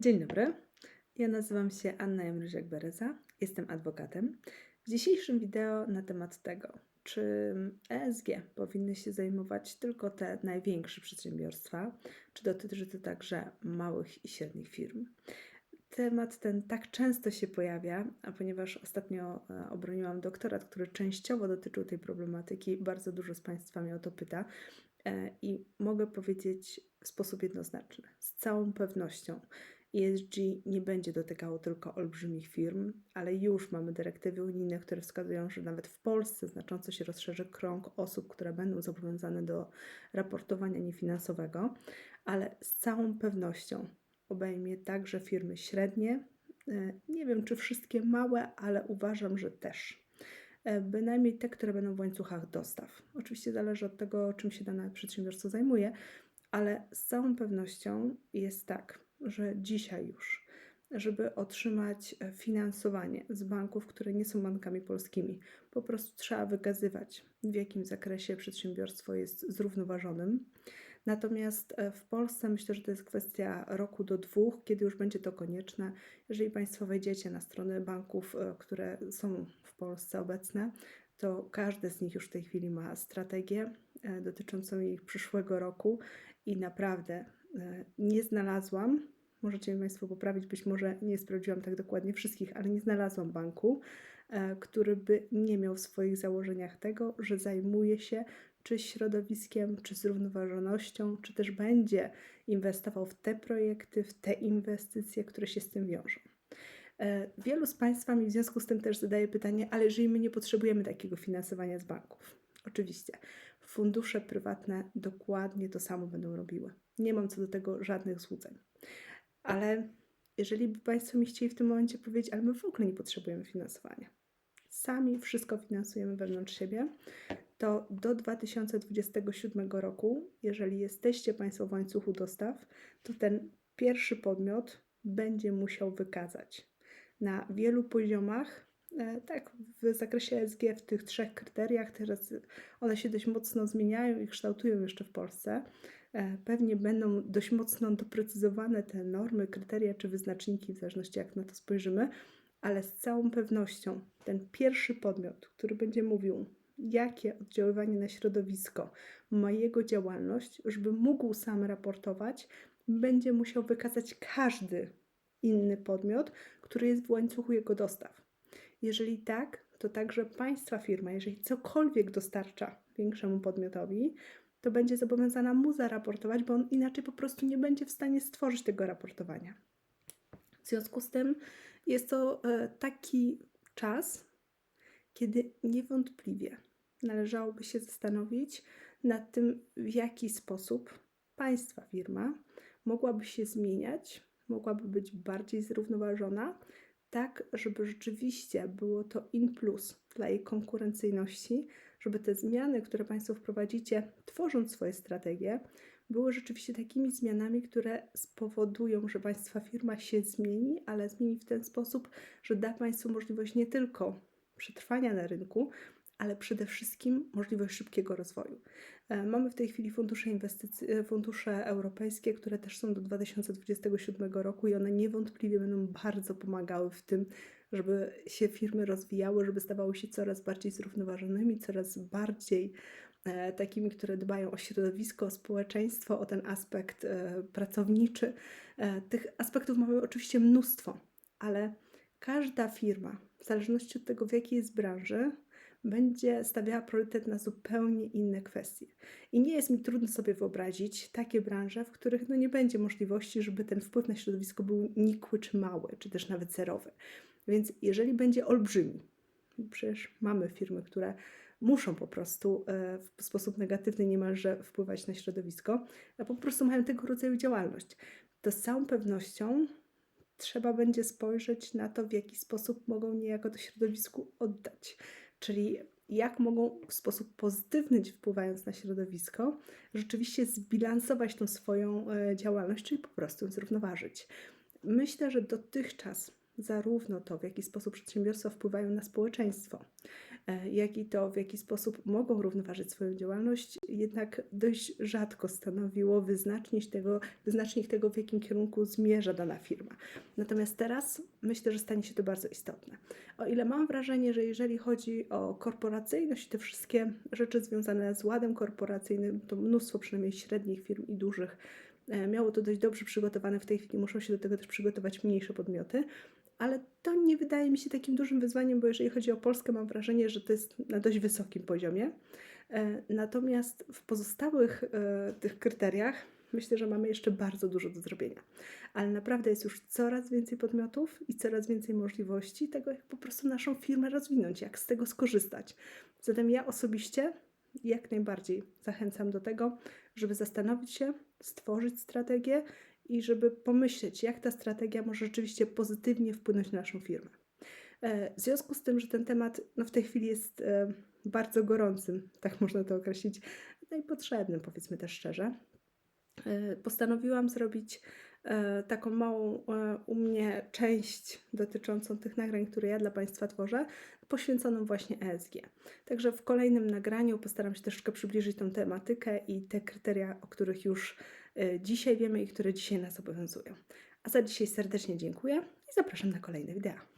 Dzień dobry. Ja nazywam się Anna Jemryziak-Bereza, jestem adwokatem. W dzisiejszym wideo na temat tego, czy ESG powinny się zajmować tylko te największe przedsiębiorstwa, czy dotyczy to także małych i średnich firm. Temat ten tak często się pojawia, a ponieważ ostatnio e, obroniłam doktorat, który częściowo dotyczył tej problematyki, bardzo dużo z Państwa mnie o to pyta e, i mogę powiedzieć w sposób jednoznaczny, z całą pewnością ESG nie będzie dotykało tylko olbrzymich firm, ale już mamy dyrektywy unijne, które wskazują, że nawet w Polsce znacząco się rozszerzy krąg osób, które będą zobowiązane do raportowania niefinansowego, ale z całą pewnością obejmie także firmy średnie. E, nie wiem, czy wszystkie małe, ale uważam, że też. E, bynajmniej te, które będą w łańcuchach dostaw. Oczywiście zależy od tego, czym się dane przedsiębiorstwo zajmuje, ale z całą pewnością jest tak że dzisiaj już, żeby otrzymać e, finansowanie z banków, które nie są bankami polskimi, po prostu trzeba wykazywać, w jakim zakresie przedsiębiorstwo jest zrównoważonym. Natomiast e, w Polsce myślę, że to jest kwestia roku do dwóch, kiedy już będzie to konieczne. Jeżeli Państwo wejdziecie na strony banków, e, które są w Polsce obecne, to każdy z nich już w tej chwili ma strategię dotyczącą ich przyszłego roku i naprawdę nie znalazłam, możecie mi Państwo poprawić, być może nie sprawdziłam tak dokładnie wszystkich, ale nie znalazłam banku, e, który by nie miał w swoich założeniach tego, że zajmuje się czy środowiskiem, czy zrównoważonością, czy też będzie inwestował w te projekty, w te inwestycje, które się z tym wiążą. E, wielu z Państwa mi w związku z tym też zadaje pytanie, ale jeżeli my nie potrzebujemy takiego finansowania z banków? Oczywiście, fundusze prywatne dokładnie to samo będą robiły. Nie mam co do tego żadnych złudzeń. Ale jeżeli by Państwo mi chcieli w tym momencie powiedzieć, ale my w ogóle nie potrzebujemy finansowania, sami wszystko finansujemy wewnątrz siebie, to do 2027 roku, jeżeli jesteście Państwo w łańcuchu dostaw, to ten pierwszy podmiot będzie musiał wykazać na wielu poziomach E, tak, w zakresie ESG w tych trzech kryteriach, teraz one się dość mocno zmieniają i kształtują jeszcze w Polsce. E, pewnie będą dość mocno doprecyzowane te normy, kryteria czy wyznaczniki, w zależności jak na to spojrzymy, ale z całą pewnością ten pierwszy podmiot, który będzie mówił, jakie oddziaływanie na środowisko ma jego działalność, żeby mógł sam raportować, będzie musiał wykazać każdy inny podmiot, który jest w łańcuchu jego dostaw. Jeżeli tak, to także państwa firma, jeżeli cokolwiek dostarcza większemu podmiotowi, to będzie zobowiązana mu zaraportować, bo on inaczej po prostu nie będzie w stanie stworzyć tego raportowania. W związku z tym jest to e, taki czas, kiedy niewątpliwie należałoby się zastanowić nad tym, w jaki sposób państwa firma mogłaby się zmieniać, mogłaby być bardziej zrównoważona, tak, żeby rzeczywiście było to in plus dla jej konkurencyjności, żeby te zmiany, które Państwo wprowadzicie, tworząc swoje strategie, były rzeczywiście takimi zmianami, które spowodują, że Państwa firma się zmieni, ale zmieni w ten sposób, że da Państwu możliwość nie tylko przetrwania na rynku, ale przede wszystkim możliwość szybkiego rozwoju. E, mamy w tej chwili fundusze, inwestycji, e, fundusze europejskie, które też są do 2027 roku i one niewątpliwie będą bardzo pomagały w tym, żeby się firmy rozwijały, żeby stawały się coraz bardziej zrównoważonymi, coraz bardziej e, takimi, które dbają o środowisko, o społeczeństwo, o ten aspekt pracowniczy. Tych aspektów mamy oczywiście mnóstwo, ale każda firma, w zależności od tego, w jakiej jest branży, będzie stawiała priorytet na zupełnie inne kwestie. I nie jest mi trudno sobie wyobrazić takie branże, w których no nie będzie możliwości, żeby ten wpływ na środowisko był nikły czy mały, czy też nawet zerowy. Więc jeżeli będzie olbrzymi, przecież mamy firmy, które muszą po prostu e, w sposób negatywny niemalże wpływać na środowisko, a po prostu mają tego rodzaju działalność, to z całą pewnością trzeba będzie spojrzeć na to, w jaki sposób mogą niejako to środowisku oddać czyli jak mogą w sposób pozytywny, wpływając na środowisko, rzeczywiście zbilansować tą swoją e, działalność, czyli po prostu zrównoważyć. Myślę, że dotychczas zarówno to, w jaki sposób przedsiębiorstwa wpływają na społeczeństwo, jak i to, w jaki sposób mogą równoważyć swoją działalność, jednak dość rzadko stanowiło wyznacznik tego, wyznacznik tego, w jakim kierunku zmierza dana firma. Natomiast teraz myślę, że stanie się to bardzo istotne. O ile mam wrażenie, że jeżeli chodzi o korporacyjność i te wszystkie rzeczy związane z ładem korporacyjnym, to mnóstwo przynajmniej średnich firm i dużych e, miało to dość dobrze przygotowane. W tej chwili muszą się do tego też przygotować mniejsze podmioty, ale to nie wydaje mi się takim dużym wyzwaniem, bo jeżeli chodzi o Polskę, mam wrażenie, że to jest na dość wysokim poziomie. E, Natomiast w pozostałych e, tych kryteriach myślę, że mamy jeszcze bardzo dużo do zrobienia. Ale naprawdę jest już coraz więcej podmiotów i coraz więcej możliwości tego, jak po prostu naszą firmę rozwinąć, jak z tego skorzystać. Zatem ja osobiście jak najbardziej zachęcam do tego, żeby zastanowić się, stworzyć strategię i żeby pomyśleć, jak ta strategia może rzeczywiście pozytywnie wpłynąć na naszą firmę. E, W związku z tym, że ten temat no, w tej chwili jest e, bardzo gorącym, tak można to określić, no i potrzebnym, powiedzmy też szczerze, e, postanowiłam zrobić taką małą u mnie część dotyczącą tych nagrań, które ja dla Państwa tworzę, poświęconą właśnie ESG. Także w kolejnym nagraniu postaram się troszeczkę przybliżyć tą tematykę i te kryteria, o których już dzisiaj wiemy i które dzisiaj nas obowiązują. A za dzisiaj serdecznie dziękuję i zapraszam na kolejne wideo.